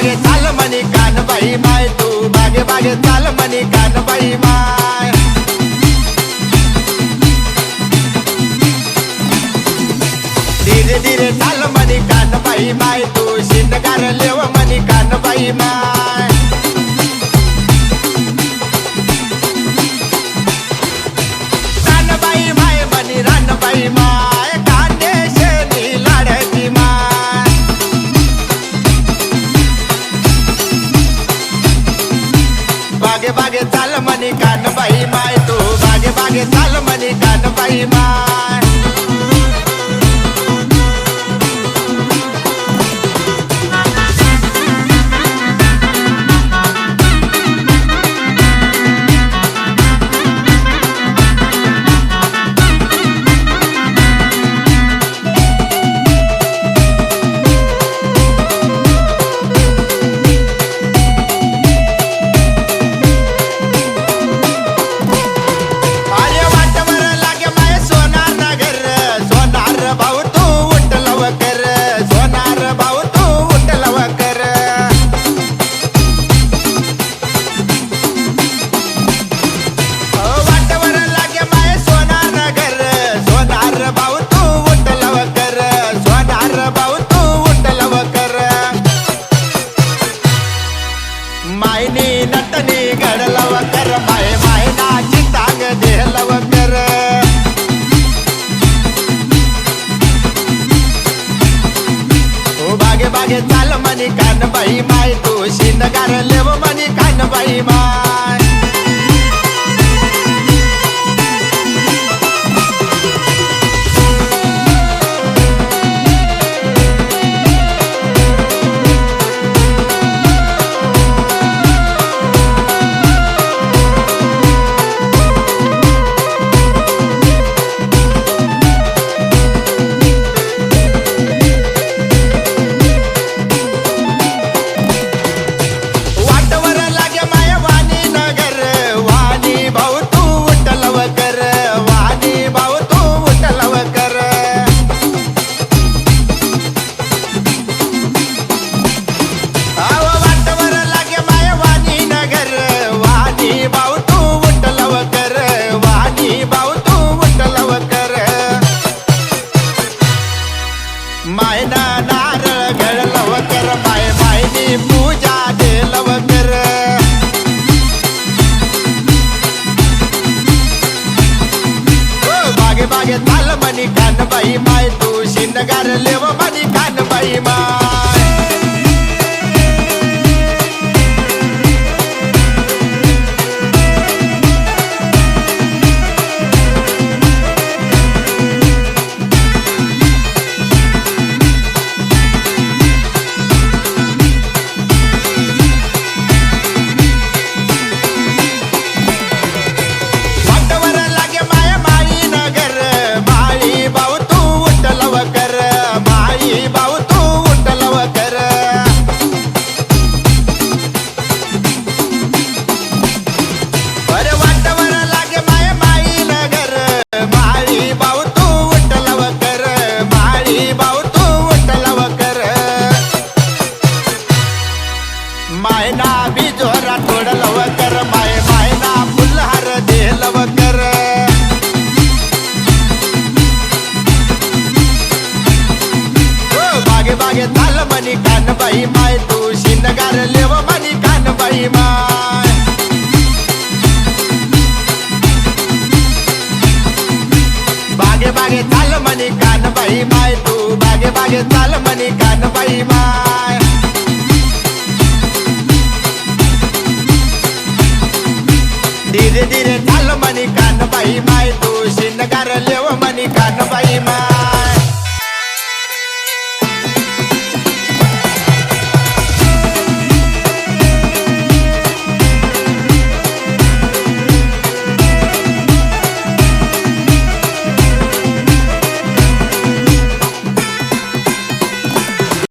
बागे चाल म्हणे कानबाई माय तू बागे बागे चाल म्हणे कानबाई माय. धीरे धीरे चाल म्हणे कानबाई माय तू शिंदगार लेव म्हणे कानबाई माय. kind of got a level money kind of buy man. बाई माय तू शिंदगार लेव माझी कान बाई माय. बाई माय तू शिंदगार लेव मनी कान बाई माय. बागे बागे चाल मनी कान बाई माय तू बागे बागे चाल मनी कान बाई माय. धीरे धीरे चाल मनी कान बाई माय तू शिंदगार लेव मनी कान बाई माय.